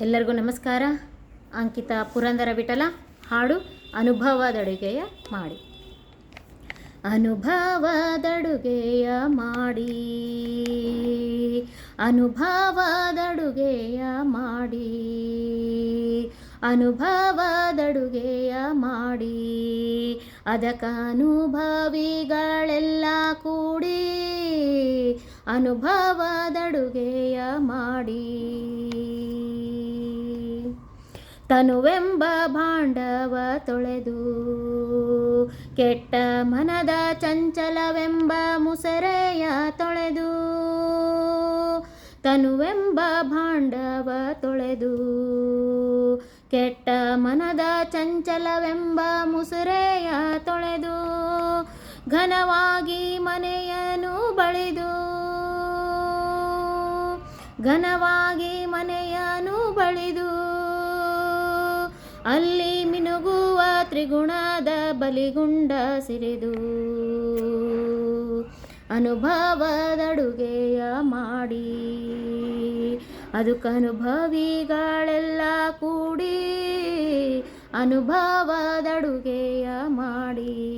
ಎಲ್ಲರಿಗೂ ನಮಸ್ಕಾರ. ಅಂಕಿತ ಪುರಂದರ ವಿಠಲ, ಹಾಡು ಅನುಭವದಡುಗೆಯ ಮಾಡಿ. ಅನುಭವದಡುಗೆಯ ಮಾಡಿ. ಅನುಭವದಡುಗೆಯ ಮಾಡಿ. ಅನುಭವದಡುಗೆಯ ಮಾಡಿ. ಅದಕ್ಕನುಭವಿಗಳೆಲ್ಲ ಕೂಡಿ ಅನುಭವದಡುಗೆಯ ಮಾಡಿ. ತನುವೆಂಬ ಭಾಂಡವ ತೊಳೆದು, ಕೆಟ್ಟ ಮನದ ಚಂಚಲವೆಂಬ ಮುಸರೆಯ ತೊಳೆದು, ತನುವೆಂಬ ಭಾಂಡವ ತೊಳೆದು, ಕೆಟ್ಟ ಮನದ ಚಂಚಲವೆಂಬ ಮುಸುರೆಯ ತೊಳೆದು, ಘನವಾಗಿ ಮನೆಯನು ಬಳಿದು, ಘನವಾಗಿ ಮನೆಯನು ಬಳಿದು ಅಲ್ಲಿ ಮಿನುಗುವ ತ್ರಿಗುಣದ ಬಲಿಗುಂಡ ಸಿರಿದು. ಅನುಭವದಡುಗೆಯ ಮಾಡಿ. ಅದಕ್ಕನುಭವಿಗಳೆಲ್ಲ ಕೂಡಿ ಅನುಭವದಡುಗೆಯ ಮಾಡಿ.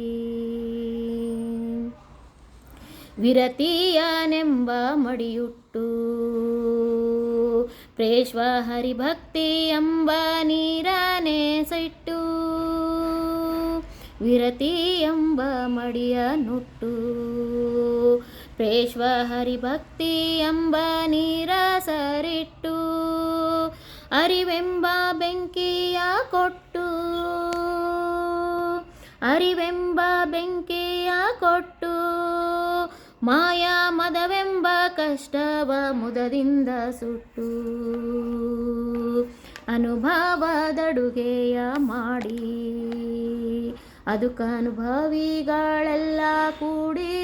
ವಿರತಿಯನೆಂಬ ಮಡಿಯುಟ್ಟು ಪ್ರೇಶ್ವ ಹರಿಭಕ್ತಿ ಎಂಬ ನೀರನೇ ಸಿಟ್ಟು. ವಿರತಿ ಎಂಬ ಮಡಿಯ ನುಟ್ಟು. ಪ್ರೇಶ್ವ ಹರಿಭಕ್ತಿ ಎಂಬ ನೀರ ಸರಿಟ್ಟು. ಅರಿವೆಂಬ ಬೆಂಕಿಯ ಕೊಟ್ಟು. ಅರಿವೆಂಬ ಬೆಂಕಿಯ ಕೊಟ್ಟು. ಮಾಯಾ ಮದವೆಂಬ ಕಷ್ಟವ ಮುದದಿಂದ ಸುಟ್ಟು ಅನುಭವದಡುಗೆಯ ಮಾಡಿ. ಅದಕ್ಕನುಭವಿಗಳೆಲ್ಲ ಕೂಡಿ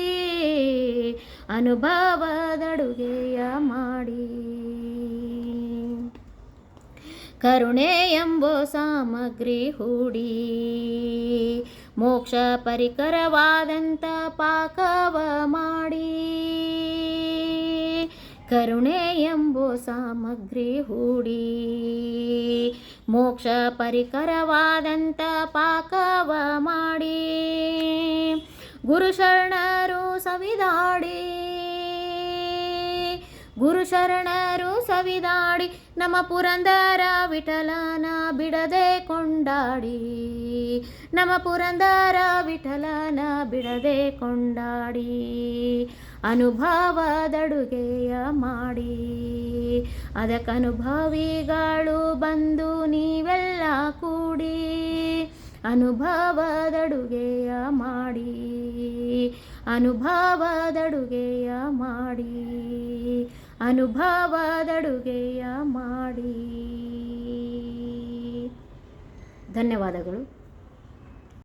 ಅನುಭವದಡುಗೆಯ ಮಾಡಿ. ಕರುಣೆ ಎಂಬೋ ಸಾಮಗ್ರಿ ಹೂಡಿ ಮೋಕ್ಷ ಪರಿಕರವಾದಂಥ ಪಾಕವ ಕರುಣೆ ಎಂಬೋ ಸಾಮಗ್ರಿ ಹೂಡಿ. ಮೋಕ್ಷ ಪರಿಕರವಾದಂಥ ಪಾಕವ ಮಾಡಿ. ಗುರು ಶರಣರು ಸವಿದಾಡಿ. ಗುರು ಶರಣರು ಸವಿದಾಡಿ ನಮ್ಮ ಪುರಂದರ ವಿಠಲನ ಬಿಡದೆ ಕೊಂಡಾಡಿ. ನಮ್ಮ ಪುರಂದರ ವಿಠಲನ ಬಿಡದೆ ಕೊಂಡಾಡಿ. ಅನುಭವದಡುಗೆಯ ಮಾಡಿ. ಅದಕ್ಕನುಭವಿಗಳು ಬಂದು ನೀವೆಲ್ಲ ಕೂಡಿ ಅನುಭವದಡುಗೆಯ ಮಾಡಿ. ಅನುಭವದಡುಗೆಯ ಮಾಡಿ. ಅನುಭವದಡುಗೆಯ ಮಾಡಿ. ಧನ್ಯವಾದಗಳು.